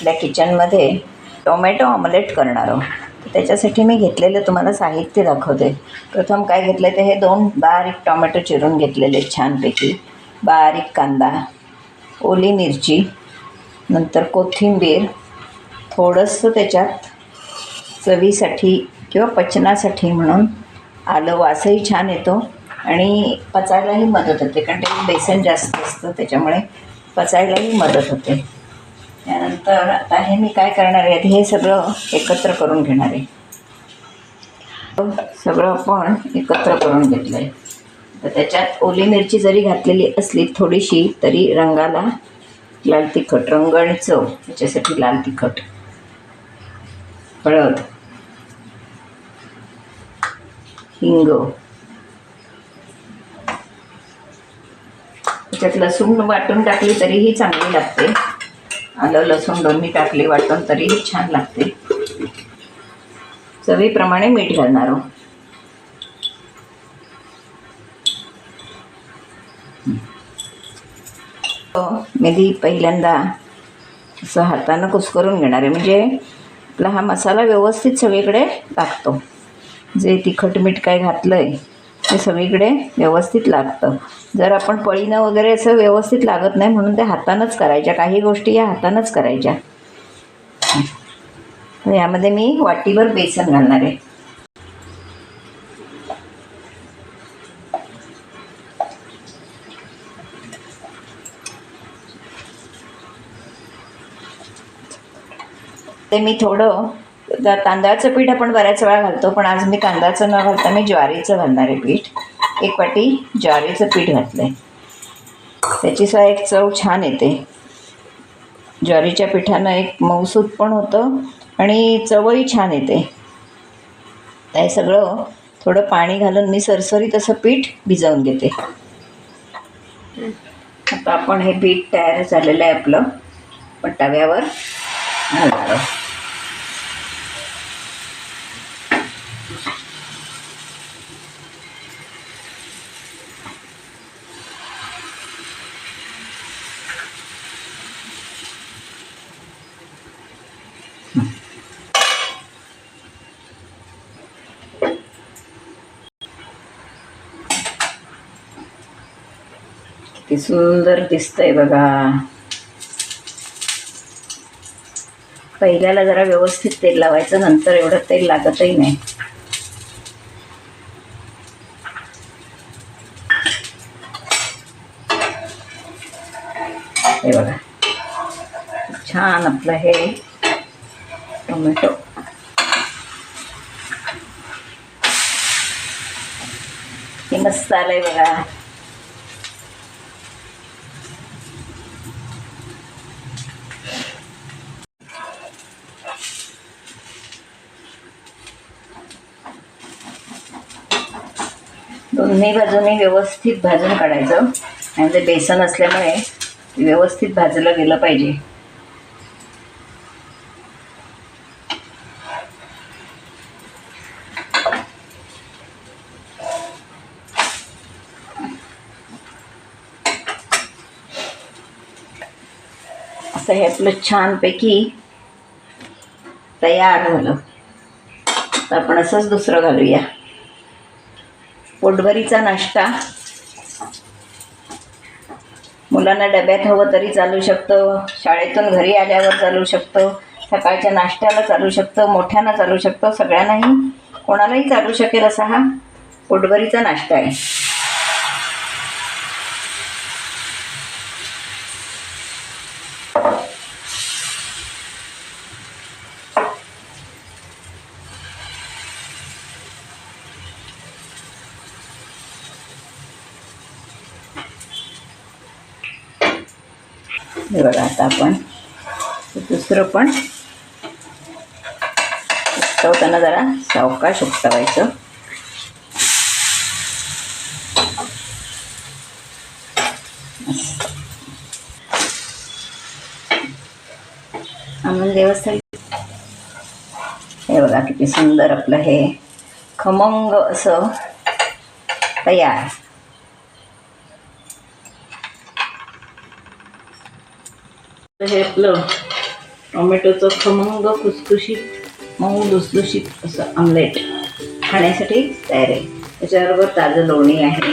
आपल्या किचनमध्ये tomato omelette करणार आहोत त्याच्यासाठी मी घेतलेलं तुम्हाला साहित्य दाखवते. प्रथम काय घेतलं ते? हे दोन बारीक टोमॅटो चिरून घेतलेले छानपैकी. बारीक कांदा ओली मिरची नंतर कोथिंबीर. थोडंसं त्याच्यात चवीसाठी किंवा पचनासाठी म्हणून आलं वासही छान येतो आणि पचायलाही मदत होते कारण ते बेसन जास्त असतं त्याच्यामुळे पचायलाही मदत होते. त्यानंतर आता हे मी काय करणार आहे हे सगळं एकत्र करून घेणार आहे. सगळं आपण एकत्र करून घेतलं आहे तर त्याच्यात ओली मिरची जरी घातलेली असली थोडीशी तरी रंगाला लाल तिखट रंग आणि चव त्याच्यासाठी लाल तिखट. हळद हिंग त्याच्यात लसूण वाटून टाकली तरीही चांगली लागते. आलं लसूण दोन्ही टाकली वाटून तरीही छान लागते. चवीप्रमाणे मीठ घालणार आहोत. मेथी पहिल्यांदा असं हातानं कुस्करून घेणार आहे. म्हणजे आपला हा मसाला व्यवस्थित सगळीकडे लागतो. जे तिखट मीठ काय घातलं आहे ते सगळीकडे व्यवस्थित लागतं. जर आपण पळीनं वगैरे असं व्यवस्थित लागत नाही म्हणून ते हातानंच करायच्या. काही गोष्टी या हातानंच करायच्या. यामध्ये मी वाटीभर बेसन घालणार आहे. ते मी थोडं तर तांदळाचं पीठ आपण बऱ्याच वेळा घालतो पण आज मी तांदळाचं न घालता मी ज्वारीचं घालणार आहे पीठ. एक वाटी ज्वारीचं पीठ घातलं आहे त्याची सुद्धा एक चव छान येते. ज्वारीच्या पिठानं एक मौसूद पण होतं आणि चवही छान येते. हे सगळं थोडं पाणी घालून मी सरसरीत असं पीठ भिजवून घेते. आता आपण हे पीठ तयार झालेलं आहे आपलं. पण तव्यावर घालणार किती सुंदर दिसतंय बघा. पहिल्याला जरा व्यवस्थित तेल लावायचं नंतर एवढं तेल लागतही नाही. हे बघा. छान आपलं हे टोमॅटो. हे मस्त आलंय बघा. दोन्ही बाजूने व्यवस्थित भाजून काढायचं. आणि ते बेसन असल्यामुळे व्यवस्थित भाजलं गेलं पाहिजे. असं हे आपलं छानपैकी तयार झालं. तर आपण असंच दुसरं घालूया. पोटभरीचा नाश्ता. मुलांना डब्यात हवं तरी चालू शकतं. शाळेतून घरी आल्यावर चालू शकतं. सकाळच्या नाश्त्याला चालू शकतं. मोठ्यानं चालू शकतं. सगळ्यांनाही कोणालाही चालू शकेल असा हा पोटभरीचा नाश्ता आहे. हे बघा आता आपण. दुसरं पण. उकटवताना जरा सावकाश उकटवायचं आनंद देवस्थान. हे बघा किती सुंदर आपलं हे खमंग असं तयार. हे आपलं टोमॅटोचं खमंग खुसखुशीत मऊ लुसलुशीत असं आमलेट खाण्यासाठी तयार आहे. त्याच्याबरोबर ताजं लोणी आहे.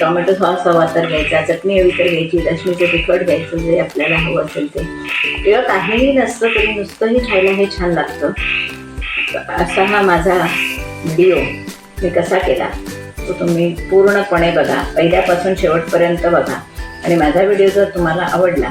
टोमॅटो सॉस हवा तर घ्यायचा चटणी हवी तर घ्यायची लक्ष्मीचं तिखट घ्यायचं जे आपल्याला हवं असेल ते. किंवा काहीही नसतं तरी नुसतंही खायला हे छान लागतं. असा हा माझा व्हिडिओ मी कसा केला तो तुम्ही पूर्णपणे बघा. पहिल्यापासून शेवटपर्यंत बघा. आणि माझा व्हिडिओ जर तुम्हाला आवडला